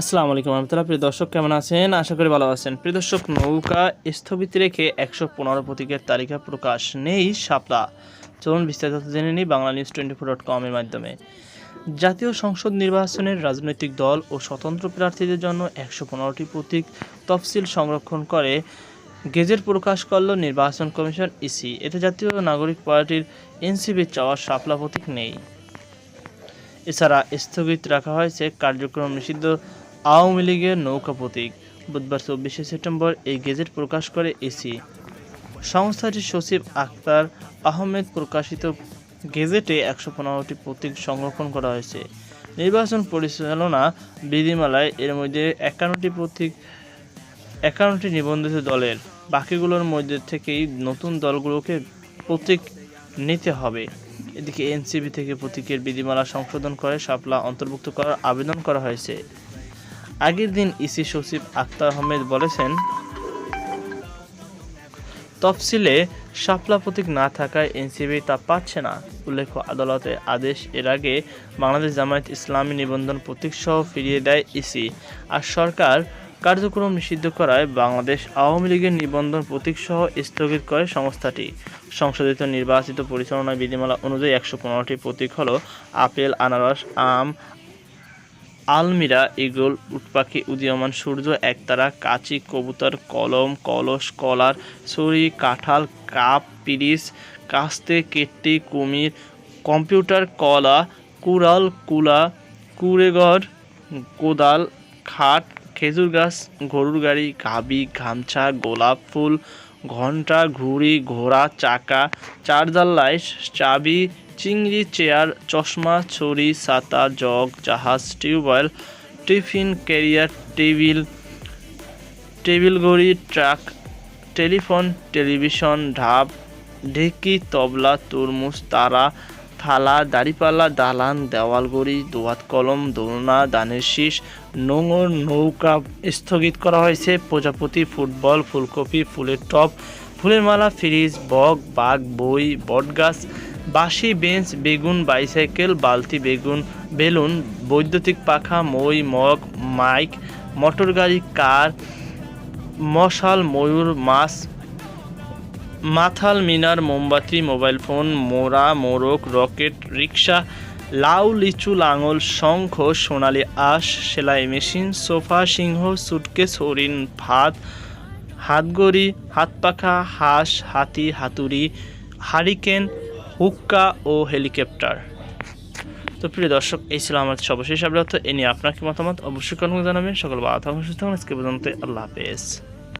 আসসালামু আলাইকুম রহমতুল্লাহ। প্রিয় দর্শক, কেমন আছেন? আশা করি ভালো আছেন। প্রিয় দর্শক, নৌকা স্থগিত রেখে একশো পনেরো প্রতীকের তালিকা প্রকাশ নেই শাপলা চলুন বিস্তারিত জেনে নিই Bangla news twenty four dot কমের মাধ্যমে। জাতীয় সংসদ নির্বাচনের রাজনৈতিক দল ও স্বতন্ত্র প্রার্থীদের জন্য একশো পনেরোটি প্রতীক তফসিল সংরক্ষণ করে গেজেট প্রকাশ করল নির্বাচন কমিশন ইসি। এতে জাতীয় নাগরিক পার্টির এনসিবির চাওয়ার সাপলা প্রতীক নেই। এছাড়া স্থগিত রাখা হয়েছে কার্যক্রম নিষিদ্ধ আওয়ামী লীগের নৌকা প্রতীক। বুধবার চব্বিশে সেপ্টেম্বর এই গেজেট প্রকাশ করে এসি। সংস্থাটির সচিব আক্তার আহমেদ প্রকাশিত গেজেটে একশো পনেরোটি প্রতীক সংরক্ষণ করা হয়েছে। নির্বাচন পরিচালনা বিধিমালায় এর মধ্যে একান্নটি প্রতীক, একান্নটি নিবন্ধিত দলের। বাকিগুলোর মধ্যে থেকেই নতুন দলগুলোকে প্রতীক নিতে হবে। এদিকে এনসিবি থেকে প্রতীকের বিধিমালা সংশোধন করে শাপলা অন্তর্ভুক্ত করার আবেদন করা হয়েছে। আগের দিন ইসি সচিব আক্তার আহমেদ বলেছেন, তফসিলে শাপলা প্রতীক না থাকায় এনসিবি তা পাচ্ছে না। উল্লেখ্য আদালতের আদেশ এর আগে বাংলাদেশ জামায়াত ইসলামী নিবন্ধন প্রতীক সহ ফিরিয়ে দেয় ইসি। আর সরকার কার্যক্রম নিষিদ্ধ করায় বাংলাদেশ আওয়ামী লীগের নিবন্ধন প্রতীক সহ স্থগিত করে সংস্থাটি। সংশোধিত নির্বাচিত পরিচালনা বিধিমালা অনুযায়ী একশো পনেরোটি প্রতীক হল আপেল, আনারস, আম, আলমিরা ইগল উটপাখি, উদীয়মান সূর্য, একতারা, কাচি, কবুতর, কলম, কলস, কলার ছড়ি কাঁঠাল, কাপ পিরিস কাস্তে, কেট্টি, কুমির, কম্পিউটার, কলা, কুড়াল, কুলা, কুড়েঘর, কোদাল, খাট খেজুর গাছ, গরুর গাড়ি, গাবি, গামছা, গোলাপ ফুল, ঘণ্টা, ঘুড়ি, ঘোড়া, চাকা চার্জার লাইট চাবি, চিংড়ি, চেয়ার, চশমা ছড়ি ছাতা, জগ, জাহাজ, tubewell, tiffin, carrier, table table ঘড়ি, ট্রাক, টেলিফোন, টেলিভিশন, ঢাব, ঢেকি, তবলা, তরমুজ, তারা থালা, দাড়িপাল্লা, দালান, দেওয়াল গড়ি দোয়াত কলম, দোলনা, দানের শীষ, নোঙর, নৌকা স্থগিত করা হয়েছে। প্রজাপতি ফুটবল, ফুলকপি, ফুলের টপ, ফুলের মালা, ফ্রিজ, বক, বাঘ, বই, বটগাছ, বাঁশি, বেঞ্চ, বেগুন, বাইসাইকেল, বালতি, বেগুন, বেলুন, বৈদ্যুতিক পাখা, মই, মগ, মাইক মোটর গাড়ি কার, মশাল, ময়ূর, মাছ মাথাল মিনার, মোমবাতি, মোবাইল ফোন মোরা মোরক রকেট, রিক্সা, লাউ, লিচু, লাঙল, শঙ্খ, সোনালি আঁশ, সেলাই মেশিন, সোফা, সিংহ, সুটকেস, হরিণ, ভাত, হাতগড়ি, হাতপাখা, হাঁস, হাতি, হাতুড়ি, হারিকেন, হুক্কা ও হেলিকপ্টার। তো প্রিয় দর্শক, এই ছিল আমার সর্বশেষ আপডেট। এ নিয়ে আপনার কি মতামত? অবশ্যই কমেন্ট জানাবেন। সকল বাধা সুস্থ আজকে পর্যন্ত আল্লাহ হাফেজ।